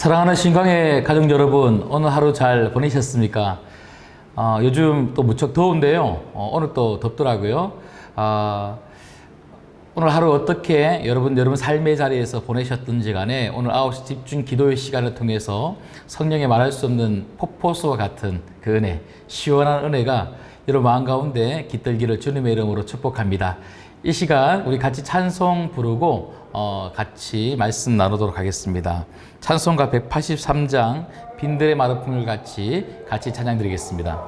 사랑하는 신광의 가족 여러분, 오늘 하루 잘 보내셨습니까? 어, 요즘 또 무척 더운데요. 어, 오늘 또 덥더라고요. 아, 오늘 하루 어떻게 여러분, 여러분 삶의 자리에서 보내셨든지 간에 오늘 9시 집중 기도의 시간을 통해서 성령의 말할 수 없는 폭포수와 같은 그 은혜, 시원한 은혜가 여러분 마음 가운데 깃들기를 주님의 이름으로 축복합니다. 이 시간 우리 같이 찬송 부르고 어, 같이 말씀 나누도록 하겠습니다. 찬송가 183장 빈들의 마르품을 같이 같이 찬양 드리겠습니다.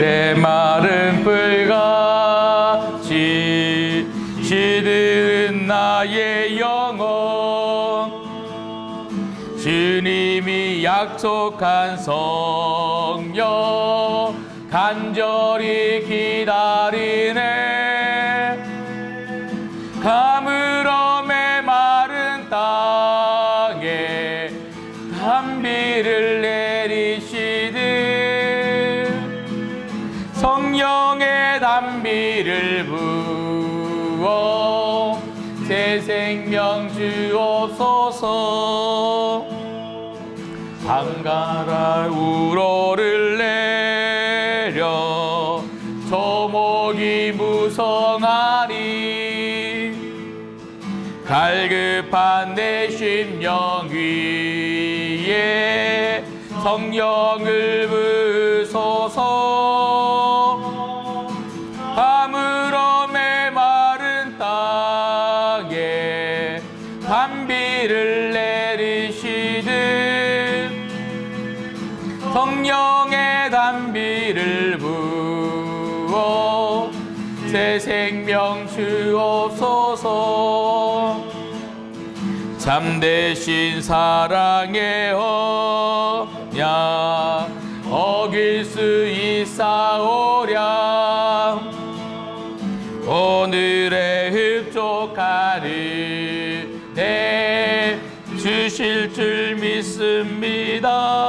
내 마른 뿔같이 시드는 나의 영혼 주님이 약속한 성령 간절히 기다리네. 가물어 메마른 땅에 단비를 내리시듯 성령의 단비를 부어 새 생명 주옵소서. 한가라 우로를 갈급한 내 심령 위에 성령을 부소 참되신 사랑의 언약 어길 수 있사오랴. 오늘의 흡족하리 내 주실 줄 믿습니다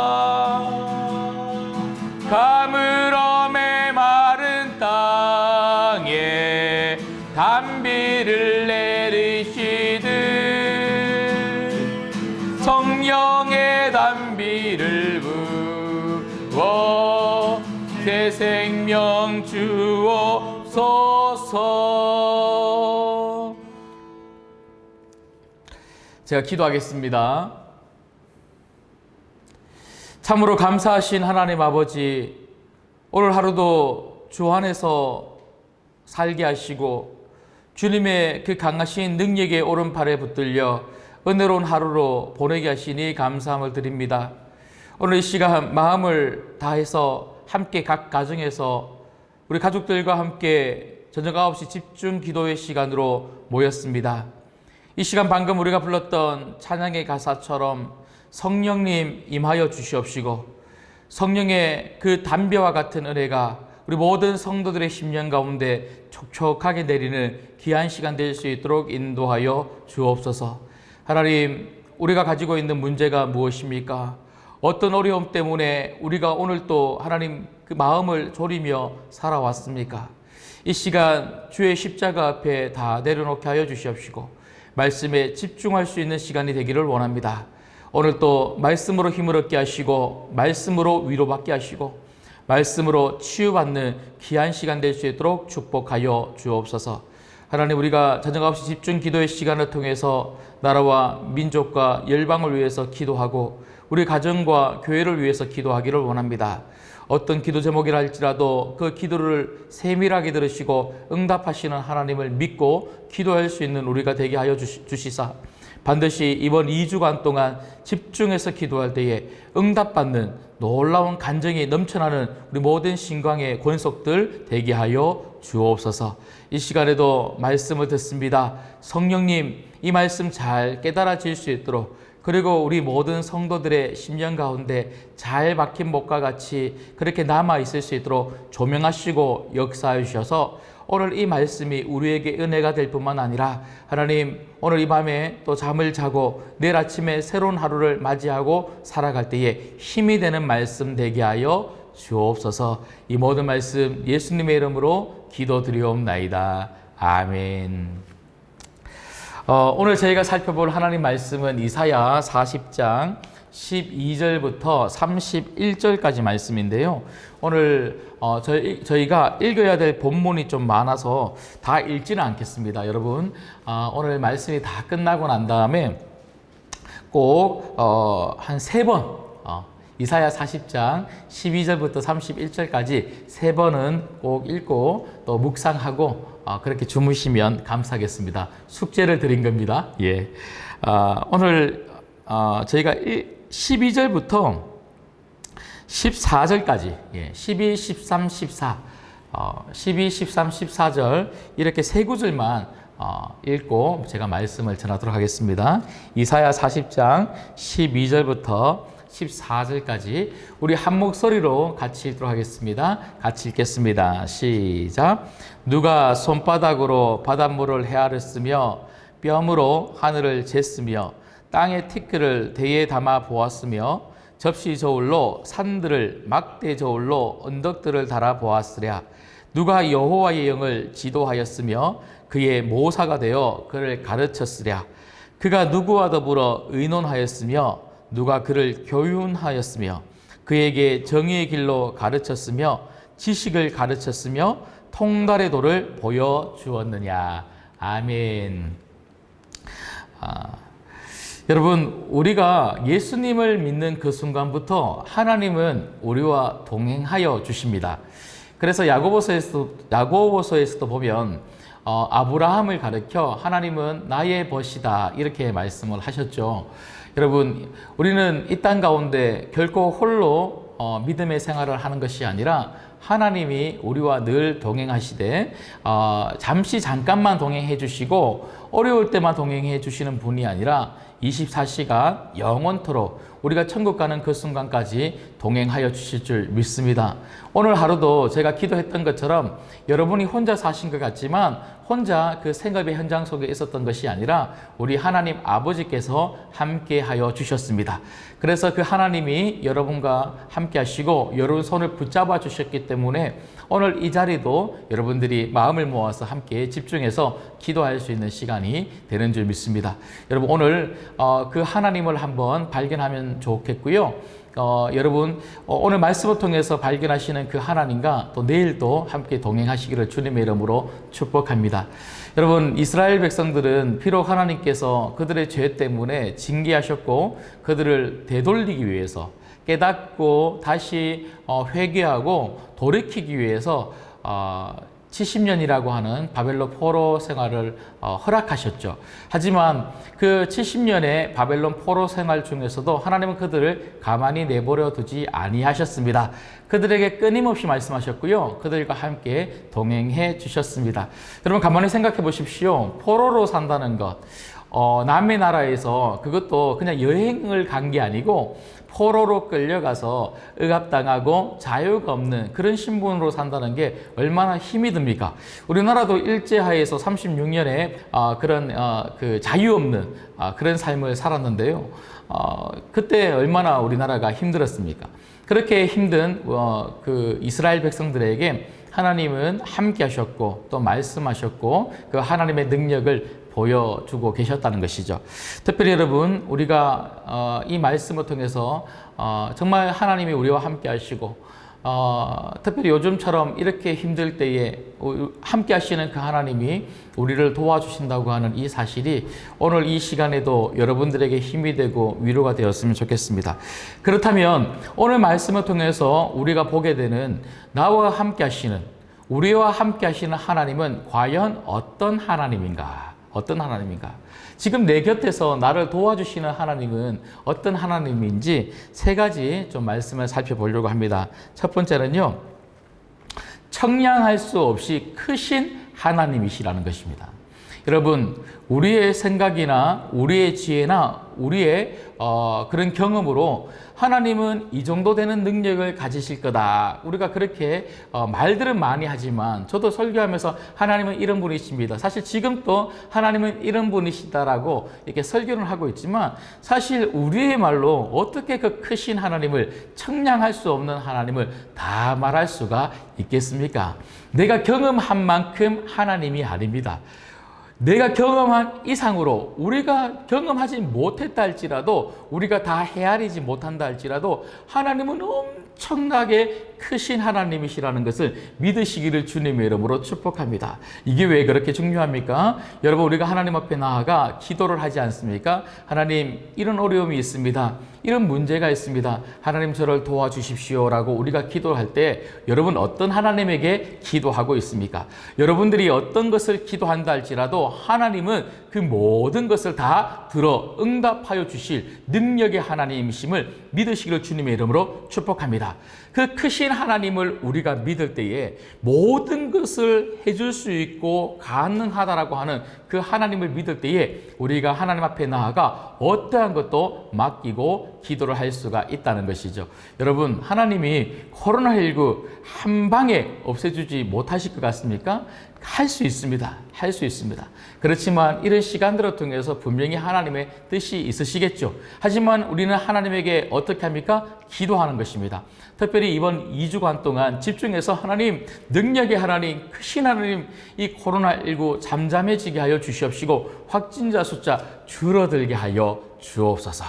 제가 기도하겠습니다. 참으로 감사하신 하나님 아버지, 오늘 하루도 주 안에서 살게 하시고 주님의 그 강하신 능력의 오른팔에 붙들려 은혜로운 하루로 보내게 하시니 감사함을 드립니다. 오늘 이 시간 마음을 다해서 함께 각 가정에서 우리 가족들과 함께 저녁 9시 집중 기도의 시간으로 모였습니다. 이 시간 방금 우리가 불렀던 찬양의 가사처럼 성령님 임하여 주시옵시고 성령의 그 담배와 같은 은혜가 우리 모든 성도들의 심령 가운데 촉촉하게 내리는 귀한 시간 될 수 있도록 인도하여 주옵소서. 하나님, 우리가 가지고 있는 문제가 무엇입니까? 어떤 어려움 때문에 우리가 오늘 또 하나님 그 마음을 졸이며 살아왔습니까? 이 시간 주의 십자가 앞에 다 내려놓게 하여 주시옵시고 말씀에 집중할 수 있는 시간이 되기를 원합니다. 오늘 또 말씀으로 힘을 얻게 하시고 말씀으로 위로받게 하시고 말씀으로 치유받는 귀한 시간 될 수 있도록 축복하여 주옵소서. 하나님 우리가 저녁 9시 집중 기도의 시간을 통해서 나라와 민족과 열방을 위해서 기도하고 우리 가정과 교회를 위해서 기도하기를 원합니다. 어떤 기도 제목이라 할지라도 그 기도를 세밀하게 들으시고 응답하시는 하나님을 믿고 기도할 수 있는 우리가 되게 하여 주시사 반드시 이번 2주간 동안 집중해서 기도할 때에 응답받는 놀라운 간정이 넘쳐나는 우리 모든 신광의 권속들 되게 하여 주옵소서. 이 시간에도 말씀을 듣습니다. 성령님, 이 말씀 잘 깨달아질 수 있도록 그리고 우리 모든 성도들의 심령 가운데 잘 박힌 목과 같이 그렇게 남아 있을 수 있도록 조명하시고 역사해 주셔서 오늘 이 말씀이 우리에게 은혜가 될 뿐만 아니라 하나님 오늘 이 밤에 또 잠을 자고 내일 아침에 새로운 하루를 맞이하고 살아갈 때에 힘이 되는 말씀 되게 하여 주옵소서 이 모든 말씀 예수님의 이름으로 기도드리옵나이다. 아멘. 어, 오늘 저희가 살펴볼 하나님 말씀은 이사야 40장 12절부터 31절까지 말씀인데요. 오늘 어, 저희, 저희가 읽어야 될 본문이 좀 많아서 다 읽지는 않겠습니다. 여러분, 어, 오늘 말씀이 다 끝나고 난 다음에 꼭 어, 한 세 번 어, 이사야 40장 12절부터 31절까지 세 번은 꼭 읽고 또 묵상하고 어, 그렇게 주무시면 감사하겠습니다. 숙제를 드린 겁니다. 예. 어, 오늘 어, 저희가 12절부터 14절까지 예, 12, 13, 14 어, 12, 13, 14절 이렇게 세 구절만 어, 읽고 제가 말씀을 전하도록 하겠습니다. 이사야 40장 12절부터 14절까지 우리 한 목소리로 같이 읽도록 하겠습니다. 같이 읽겠습니다. 시작. 누가 손바닥으로 바닷물을 헤아렸으며 뼘으로 하늘을 쟀으며 땅의 티끌을 대에 담아 보았으며 접시 저울로 산들을 막대 저울로 언덕들을 달아 보았으랴 누가 여호와의 영을 지도하였으며 그의 모사가 되어 그를 가르쳤으랴 그가 누구와 더불어 의논하였으며 누가 그를 교훈하였으며 그에게 정의의 길로 가르쳤으며 지식을 가르쳤으며 통달의 도를 보여 주었느냐 아멘. 아, 여러분, 우리가 예수님을 믿는 그 순간부터 하나님은 우리와 동행하여 주십니다. 그래서 야고보서에서도, 야고보서에서도 보면 어, 아브라함을 가르켜 하나님은 나의 벗이다 이렇게 말씀을 하셨죠. 여러분, 우리는 이 땅 가운데 결코 홀로 어, 믿음의 생활을 하는 것이 아니라 하나님이 우리와 늘 동행하시되 어, 잠시 잠깐만 동행해 주시고 어려울 때만 동행해 주시는 분이 아니라 24시간 영원토록 우리가 천국 가는 그 순간까지 동행하여 주실 줄 믿습니다. 오늘 하루도 제가 기도했던 것처럼 여러분이 혼자 사신 것 같지만 혼자 그 생업의 현장 속에 있었던 것이 아니라 우리 하나님 아버지께서 함께 하여 주셨습니다. 그래서 그 하나님이 여러분과 함께 하시고 여러분 손을 붙잡아 주셨기 때문에 오늘 이 자리도 여러분들이 마음을 모아서 함께 집중해서 기도할 수 있는 시간이 되는 줄 믿습니다. 여러분 오늘 어, 그 하나님을 한번 발견하면 좋겠고요. 어, 여러분 어, 오늘 말씀을 통해서 발견하시는 그 하나님과 또 내일도 함께 동행하시기를 주님의 이름으로 축복합니다. 여러분 이스라엘 백성들은 비록 하나님께서 그들의 죄 때문에 징계하셨고 그들을 되돌리기 위해서 깨닫고 다시 어, 회개하고 돌이키기 위해서 어, 70년이라고 하는 바벨론 포로 생활을 어, 허락하셨죠. 하지만 그 70년의 바벨론 포로 생활 중에서도 하나님은 그들을 가만히 내버려 두지 아니하셨습니다. 그들에게 끊임없이 말씀하셨고요. 그들과 함께 동행해 주셨습니다. 여러분 가만히 생각해 보십시오. 포로로 산다는 것. 어, 남의 나라에서 그것도 그냥 여행을 간 게 아니고 포로로 끌려가서 억압당하고 자유가 없는 그런 신분으로 산다는 게 얼마나 힘이 듭니까? 우리나라도 일제하에서 36년에 어, 그런 어, 그 자유 없는 어, 그런 삶을 살았는데요. 어, 그때 얼마나 우리나라가 힘들었습니까? 그렇게 힘든 어, 그 이스라엘 백성들에게 하나님은 함께 하셨고 또 말씀하셨고 그 하나님의 능력을 보여주고 계셨다는 것이죠. 특별히 여러분, 우리가 어, 이 말씀을 통해서 어, 정말 하나님이 우리와 함께 하시고 어, 특별히 요즘처럼 이렇게 힘들 때에 함께 하시는 그 하나님이 우리를 도와주신다고 하는 이 사실이 오늘 이 시간에도 여러분들에게 힘이 되고 위로가 되었으면 좋겠습니다. 그렇다면 오늘 말씀을 통해서 우리가 보게 되는 나와 함께 하시는 우리와 함께 하시는 하나님은 과연 어떤 하나님인가? 어떤 하나님인가? 지금 내 곁에서 나를 도와주시는 하나님은 어떤 하나님인지 세 가지 좀 말씀을 살펴보려고 합니다. 첫 번째는요, 청량할 수 없이 크신 하나님이시라는 것입니다. 여러분, 우리의 생각이나 우리의 지혜나 우리의 어, 그런 경험으로 하나님은 이 정도 되는 능력을 가지실 거다. 우리가 그렇게 어, 말들은 많이 하지만 저도 설교하면서 하나님은 이런 분이십니다. 사실 지금도 하나님은 이런 분이시다라고 이렇게 설교를 하고 있지만 사실 우리의 말로 어떻게 그 크신 하나님을 청량할 수 없는 하나님을 다 말할 수가 있겠습니까? 내가 경험한 만큼 하나님이 아닙니다. 내가 경험한 이상으로 우리가 경험하지 못했다 할지라도 우리가 다 헤아리지 못한다 할지라도 하나님은 엄청나게 크신 하나님이시라는 것을 믿으시기를 주님의 이름으로 축복합니다. 이게 왜 그렇게 중요합니까? 여러분 우리가 하나님 앞에 나아가 기도를 하지 않습니까? 하나님 이런 어려움이 있습니다. 이런 문제가 있습니다. 하나님 저를 도와주십시오라고 우리가 기도할 때 여러분 어떤 하나님에게 기도하고 있습니까? 여러분들이 어떤 것을 기도한다 할지라도 하나님은 그 모든 것을 다 들어 응답하여 주실 능력의 하나님이심을 믿으시기를 주님의 이름으로 축복합니다. 그 크신 하나님을 우리가 믿을 때에 모든 것을 해줄 수 있고 가능하다라고 하는 그 하나님을 믿을 때에 우리가 하나님 앞에 나아가 어떠한 것도 맡기고 기도를 할 수가 있다는 것이죠. 여러분, 하나님이 코로나19 한 방에 없애주지 못하실 것 같습니까? 할 수 있습니다. 할 수 있습니다. 그렇지만 이런 시간들을 통해서 분명히 하나님의 뜻이 있으시겠죠. 하지만 우리는 하나님에게 어떻게 합니까? 기도하는 것입니다. 특별히 이번 2주간 동안 집중해서 하나님, 능력의 하나님, 크신 하나님, 이 코로나19 잠잠해지게 하여 주시옵시고 확진자 숫자 줄어들게 하여 주옵소서.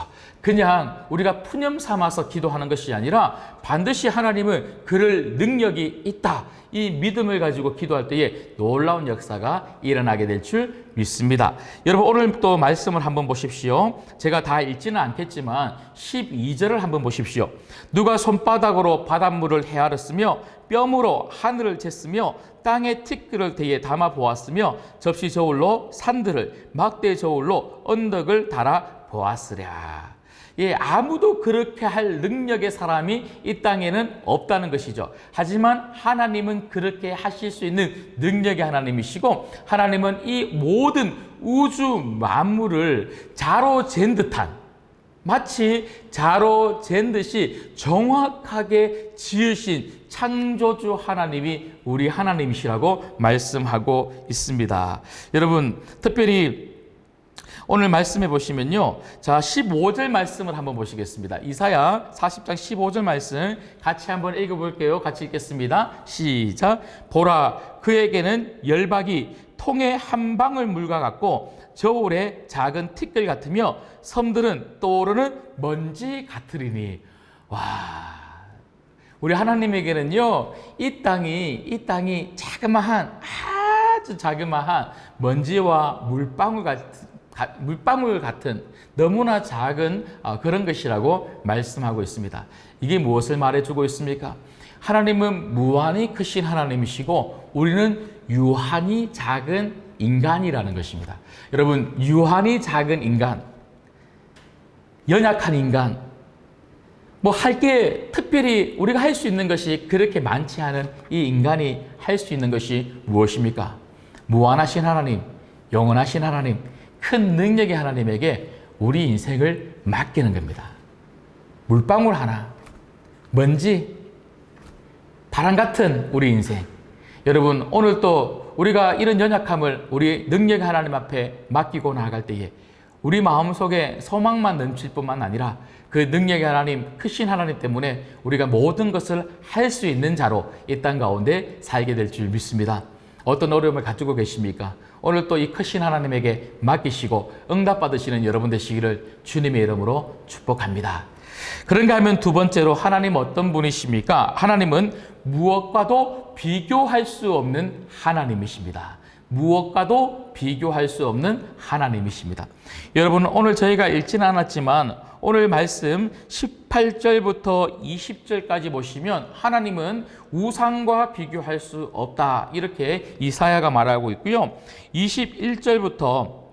그냥 우리가 푸념 삼아서 기도하는 것이 아니라 반드시 하나님은 그럴 능력이 있다. 이 믿음을 가지고 기도할 때에 놀라운 역사가 일어나게 될 줄 믿습니다. 여러분 오늘 또 말씀을 한번 보십시오. 제가 다 읽지는 않겠지만 12절을 한번 보십시오. 누가 손바닥으로 바닷물을 헤아렸으며 뼘으로 하늘을 쟀으며 땅의 티끌을 대에 담아 보았으며 접시 저울로 산들을 막대 저울로 언덕을 달아 보았으랴. 예, 아무도 그렇게 할 능력의 사람이 이 땅에는 없다는 것이죠. 하지만 하나님은 그렇게 하실 수 있는 능력의 하나님이시고 하나님은 이 모든 우주 만물을 자로 잰 듯한 마치 자로 잰 듯이 정확하게 지으신 창조주 하나님이 우리 하나님이시라고 말씀하고 있습니다. 여러분, 특별히 오늘 말씀해 보시면요. 자, 15절 말씀을 한번 보시겠습니다. 이사야 40장 15절 말씀 같이 한번 읽어 볼게요. 같이 읽겠습니다. 시작. 보라, 그에게는 열박이 통의 한 방울 물과 같고 저울의 작은 티끌 같으며 섬들은 떠오르는 먼지 같으리니. 와. 우리 하나님에게는요, 이 땅이, 이 땅이 자그마한, 아주 자그마한 먼지와 물방울 물방울 같은 너무나 작은 어, 그런 것이라고 말씀하고 있습니다. 이게 무엇을 말해주고 있습니까? 하나님은 무한히 크신 하나님이시고 우리는 유한히 작은 인간이라는 것입니다. 여러분, 유한히 작은 인간, 연약한 인간, 뭐 할 게 특별히 우리가 할 수 있는 것이 그렇게 많지 않은 이 인간이 할 수 있는 것이 무엇입니까? 무한하신 하나님, 영원하신 하나님, 큰 능력의 하나님에게 우리 인생을 맡기는 겁니다. 물방울 하나, 먼지, 바람 같은 우리 인생. 여러분, 오늘 또 우리가 이런 연약함을 우리 능력 하나님 앞에 맡기고 나아갈 때에 우리 마음속에 소망만 넘칠 뿐만 아니라 그 능력의 하나님, 크신 하나님 때문에 우리가 모든 것을 할 수 있는 자로 이 땅 가운데 살게 될 줄 믿습니다. 어떤 어려움을 가지고 계십니까? 오늘 또 이 크신 하나님에게 맡기시고 응답받으시는 여러분 되시기를 주님의 이름으로 축복합니다. 그런가 하면 두 번째로 하나님 어떤 분이십니까? 하나님은 무엇과도 비교할 수 없는 하나님이십니다. 무엇과도 비교할 수 없는 하나님이십니다. 여러분, 오늘 저희가 읽지는 않았지만 오늘 말씀 18절부터 20절까지 보시면 하나님은 우상과 비교할 수 없다. 이렇게 이사야가 말하고 있고요. 21절부터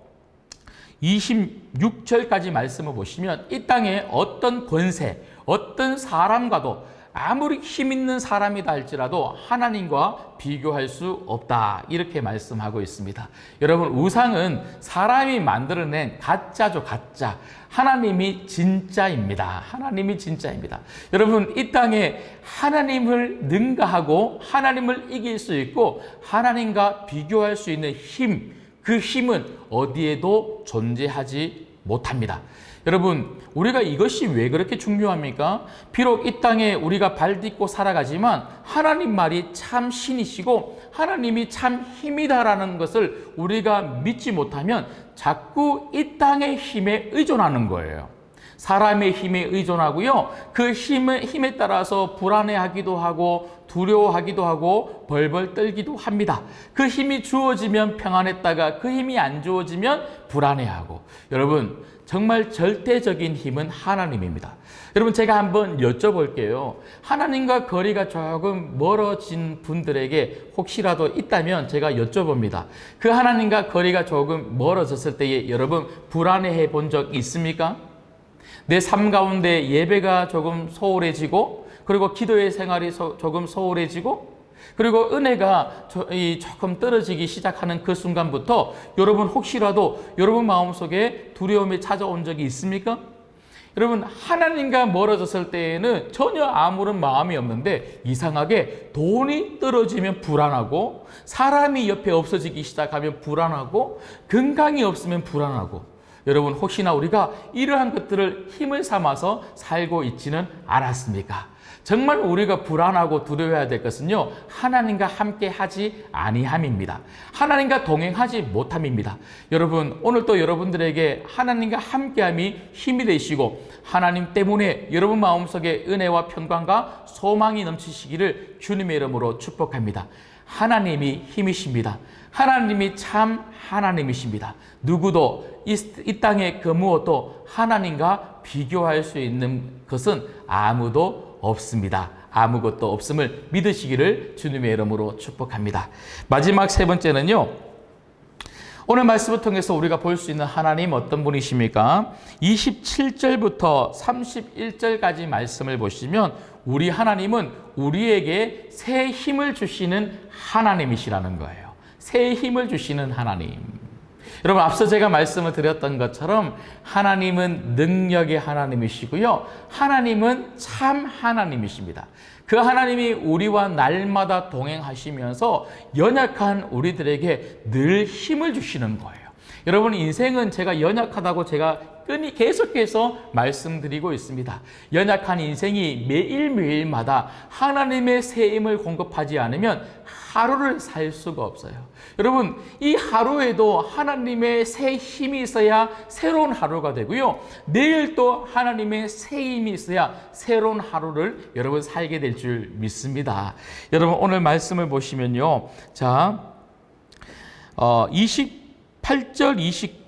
26절까지 말씀을 보시면 이 땅에 어떤 권세, 어떤 사람과도 아무리 힘 있는 사람이다 할지라도 하나님과 비교할 수 없다. 이렇게 말씀하고 있습니다. 여러분, 우상은 사람이 만들어낸 가짜죠, 가짜. 하나님이 진짜입니다. 하나님이 진짜입니다. 여러분, 이 땅에 하나님을 능가하고 하나님을 이길 수 있고 하나님과 비교할 수 있는 힘, 그 힘은 어디에도 존재하지 못합니다. 여러분, 우리가 이것이 왜 그렇게 중요합니까? 비록 이 땅에 우리가 발 딛고 살아가지만 하나님 말이 참 신이시고 하나님이 참 힘이다라는 것을 우리가 믿지 못하면 자꾸 이 땅의 힘에 의존하는 거예요. 사람의 힘에 의존하고요. 그 힘에, 힘에 따라서 불안해하기도 하고 두려워하기도 하고 벌벌 떨기도 합니다. 그 힘이 주어지면 평안했다가 그 힘이 안 주어지면 불안해하고. 여러분, 정말 절대적인 힘은 하나님입니다. 여러분, 제가 한번 여쭤볼게요. 하나님과 거리가 조금 멀어진 분들에게 혹시라도 있다면 제가 여쭤봅니다. 그 하나님과 거리가 조금 멀어졌을 때에 여러분 불안해해 본 적 있습니까? 내 삶 가운데 예배가 조금 소홀해지고 그리고 기도의 생활이 소- 조금 소홀해지고 그리고 은혜가 조금 떨어지기 시작하는 그 순간부터 여러분 혹시라도 여러분 마음속에 두려움이 찾아온 적이 있습니까? 여러분 하나님과 멀어졌을 때에는 전혀 아무런 마음이 없는데 이상하게 돈이 떨어지면 불안하고 사람이 옆에 없어지기 시작하면 불안하고 건강이 없으면 불안하고 여러분 혹시나 우리가 이러한 것들을 힘을 삼아서 살고 있지는 않았습니까? 정말 우리가 불안하고 두려워해야 될 것은요 하나님과 함께 하지 아니함입니다. 하나님과 동행하지 못함입니다. 여러분 오늘 또 여러분들에게 하나님과 함께함이 힘이 되시고 하나님 때문에 여러분 마음속에 은혜와 평강과 소망이 넘치시기를 주님의 이름으로 축복합니다. 하나님이 힘이십니다. 하나님이 참 하나님이십니다. 누구도 이, 이 땅의 그 무엇도 하나님과 비교할 수 있는 것은 아무도 없습니다. 아무것도 없음을 믿으시기를 주님의 이름으로 축복합니다. 마지막 세 번째는요. 오늘 말씀을 통해서 우리가 볼 수 있는 하나님 어떤 분이십니까? 27절부터 31절까지 말씀을 보시면 우리 하나님은 우리에게 새 힘을 주시는 하나님이시라는 거예요. 새 힘을 주시는 하나님. 여러분 앞서 제가 말씀을 드렸던 것처럼 하나님은 능력의 하나님이시고요. 하나님은 참 하나님이십니다. 그 하나님이 우리와 날마다 동행하시면서 연약한 우리들에게 늘 힘을 주시는 거예요. 여러분 인생은 제가 연약하다고 제가 끊이 계속해서 말씀드리고 있습니다. 연약한 인생이 매일매일마다 하나님의 새 힘을 공급하지 않으면 하루를 살 수가 없어요. 여러분, 이 하루에도 하나님의 새 힘이 있어야 새로운 하루가 되고요. 내일 또 하나님의 새 힘이 있어야 새로운 하루를 여러분 살게 될 줄 믿습니다. 여러분, 오늘 말씀을 보시면요. 자, 어, 28절,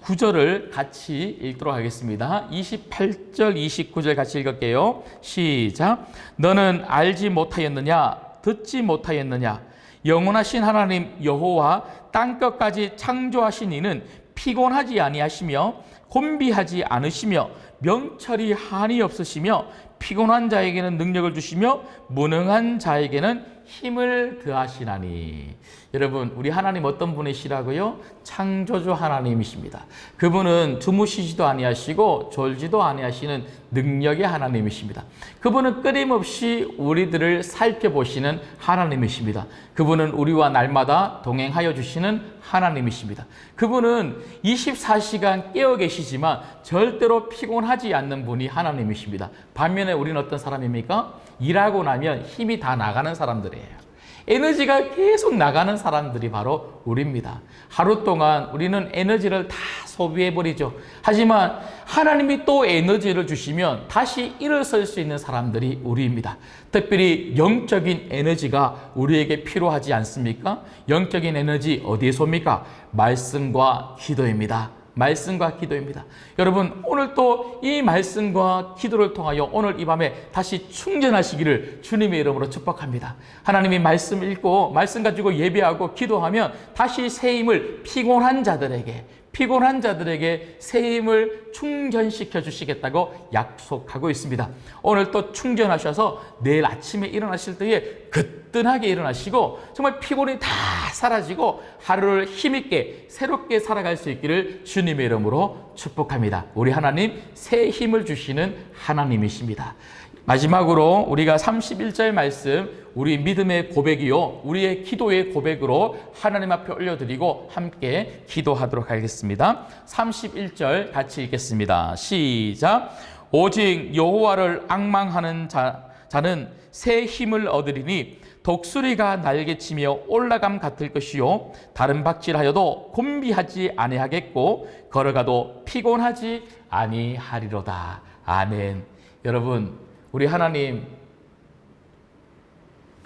29절을 같이 읽도록 하겠습니다. 28절, 29절 같이 읽을게요. 시작. 너는 알지 못하였느냐? 듣지 못하였느냐? 영원하신 하나님 여호와 땅끝까지 창조하신 이는 피곤하지 아니하시며 곤비하지 않으시며 명철이 한이 없으시며 피곤한 자에게는 능력을 주시며 무능한 자에게는 힘을 더하시나니 여러분 우리 하나님 어떤 분이시라고요? 창조주 하나님이십니다. 그분은 주무시지도 아니하시고 졸지도 아니하시는 능력의 하나님이십니다. 그분은 끊임없이 우리들을 살펴보시는 하나님이십니다. 그분은 우리와 날마다 동행하여 주시는 하나님이십니다. 그분은 24시간 깨어 계시지만 절대로 피곤하지 않는 분이 하나님이십니다. 반면에 우리는 어떤 사람입니까? 일하고 나면 힘이 다 나가는 사람들이에요. 에너지가 계속 나가는 사람들이 바로 우리입니다. 하루 동안 우리는 에너지를 다 소비해버리죠. 하지만 하나님이 또 에너지를 주시면 다시 일어설 수 있는 사람들이 우리입니다. 특별히 영적인 에너지가 우리에게 필요하지 않습니까? 영적인 에너지 어디에서 옵니까? 말씀과 기도입니다. 말씀과 기도입니다. 여러분, 오늘 또 이 말씀과 기도를 통하여 오늘 이 밤에 다시 충전하시기를 주님의 이름으로 축복합니다. 하나님이 말씀 읽고 말씀 가지고 예배하고 기도하면 다시 새 힘을 피곤한 자들에게 피곤한 자들에게 새 힘을 충전시켜 주시겠다고 약속하고 있습니다. 오늘 또 충전하셔서 내일 아침에 일어나실 때에 그뜬하게 일어나시고 정말 피곤이 다 사라지고 하루를 힘있게 새롭게 살아갈 수 있기를 주님의 이름으로 축복합니다. 우리 하나님 새 힘을 주시는 하나님이십니다. 마지막으로 우리가 31절 말씀 우리 믿음의 고백이요 우리의 기도의 고백으로 하나님 앞에 올려드리고 함께 기도하도록 하겠습니다. 31절 같이 읽겠습니다. 시작. 오직 여호와를 악망하는 자, 자는 새 힘을 얻으리니 독수리가 날개치며 올라감 같을 것이요 다른 박질하여도 곤비하지 아니하겠고 걸어가도 피곤하지 아니하리로다. 아멘. 여러분 우리 하나님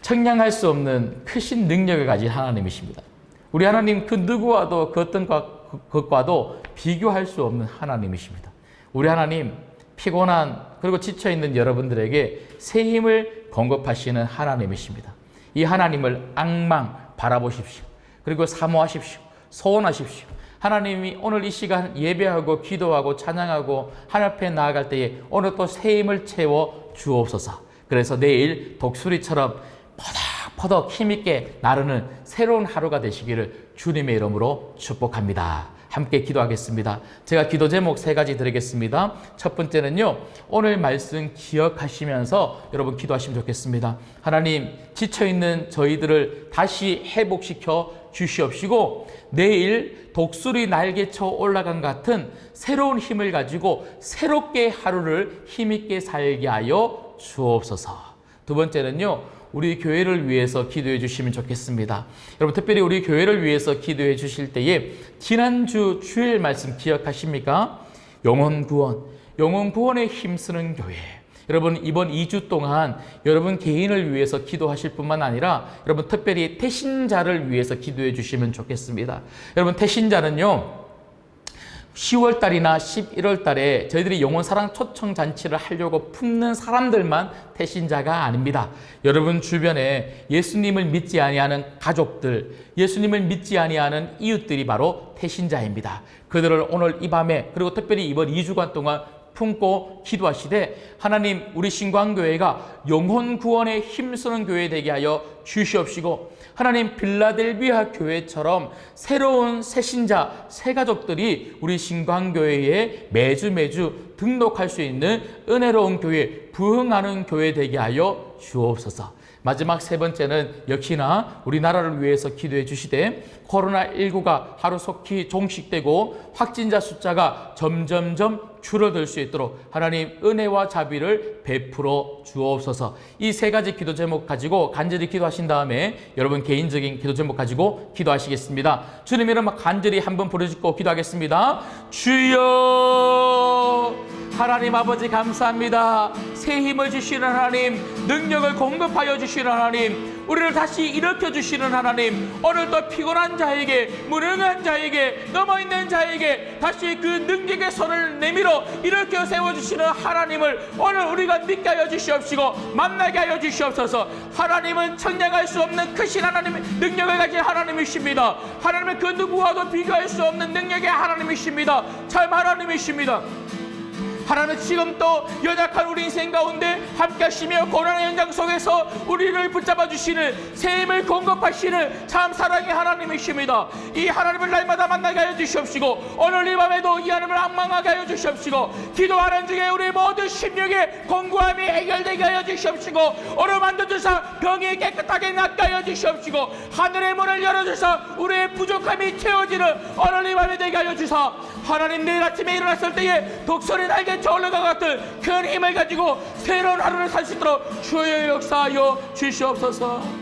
청량할 수 없는 크신 능력을 가진 하나님이십니다. 우리 하나님 그 누구와도 그 어떤 것과도 비교할 수 없는 하나님이십니다. 우리 하나님 피곤한 그리고 지쳐 있는 여러분들에게 새 힘을 공급하시는 하나님이십니다. 이 하나님을 악망 바라보십시오. 그리고 사모하십시오. 소원하십시오. 하나님이 오늘 이 시간 예배하고 기도하고 찬양하고 하나님 앞에 나아갈 때에 오늘 또 새 힘을 채워 주옵소서. 그래서 내일 독수리처럼 퍼덕퍼덕 힘있게 나르는 새로운 하루가 되시기를 주님의 이름으로 축복합니다. 함께 기도하겠습니다. 제가 기도 제목 세 가지 드리겠습니다. 첫 번째는요, 오늘 말씀 기억하시면서 여러분 기도하시면 좋겠습니다. 하나님, 지쳐있는 저희들을 다시 회복시켜 주시옵시고, 내일 독수리 날개쳐 올라간 같은 새로운 힘을 가지고 새롭게 하루를 힘있게 살게 하여 주옵소서. 두 번째는요, 우리 교회를 위해서 기도해 주시면 좋겠습니다. 여러분, 특별히 우리 교회를 위해서 기도해 주실 때에 지난주 주일 말씀 기억하십니까? 영혼 구원, 영혼 구원에 힘쓰는 교회. 여러분, 이번 2주 동안 여러분 개인을 위해서 기도하실 뿐만 아니라 여러분 특별히 태신자를 위해서 기도해 주시면 좋겠습니다. 여러분, 태신자는요, 10월 달이나 11월 달에 저희들이 영혼 사랑 초청 잔치를 하려고 품는 사람들만 태신자가 아닙니다. 여러분 주변에 예수님을 믿지 아니하는 가족들, 예수님을 믿지 아니하는 이웃들이 바로 태신자입니다. 그들을 오늘 이 밤에 그리고 특별히 이번 2주간 동안 품고 기도하시되 하나님 우리 신광교회가 영혼 구원에 힘쓰는 교회 되게 하여 주시옵시고 하나님 빌라델비아 교회처럼 새로운 새 신자 새 가족들이 우리 신광교회에 매주 매주 등록할 수 있는 은혜로운 교회 부흥하는 교회 되게 하여 주옵소서. 마지막 세 번째는 역시나 우리나라를 위해서 기도해 주시되 코로나19가 하루속히 종식되고 확진자 숫자가 점점점 줄어들 수 있도록 하나님 은혜와 자비를 베풀어 주옵소서. 이 세 가지 기도 제목 가지고 간절히 기도하신 다음에 여러분 개인적인 기도 제목 가지고 기도하시겠습니다. 주님 이름 간절히 한번 부르짖고 기도하겠습니다. 주여 하나님 아버지 감사합니다. 새 힘을 주시는 하나님, 능력을 공급하여 주시는 하나님, 우리를 다시 일으켜 주시는 하나님, 오늘도 피곤한 자에게, 무능한 자에게, 넘어있는 자에게 다시 그 능력의 손을 내밀어 일으켜 세워주시는 하나님을 오늘 우리가 믿게 하여 주시옵시고 만나게 하여 주시옵소서 하나님은 청량할 수 없는 크신 하나님 능력을 가진 하나님이십니다. 하나님은 그 누구와도 비교할 수 없는 능력의 하나님이십니다. 참 하나님이십니다. 하나님 지금 또 연약한 우리 인생 가운데 함께 하시며 고난의 현장 속에서 우리를 붙잡아 주시는 새 힘을 공급하시는 참 사랑의 하나님이십니다. 이 하나님을 날마다 만나게 하여 주시옵시고 오늘 이 밤에도 이 하나님을 악망하게 하여 주시옵시고 기도하는 중에 우리 모든 심령의 공고함이 해결되게 하여 주시옵시고 오늘 만져주사 병이 깨끗하게 낫게 하여 주시옵시고 하늘의 문을 열어주사 우리의 부족함이 채워지는 오늘 이 밤에 되게 하여 주사 하나님 내일 아침에 일어났을 때에 독소리 날개 저올라가 같은 큰 힘을 가지고 새로운 하루를 살 수 있도록 주의 역사하여 주시옵소서.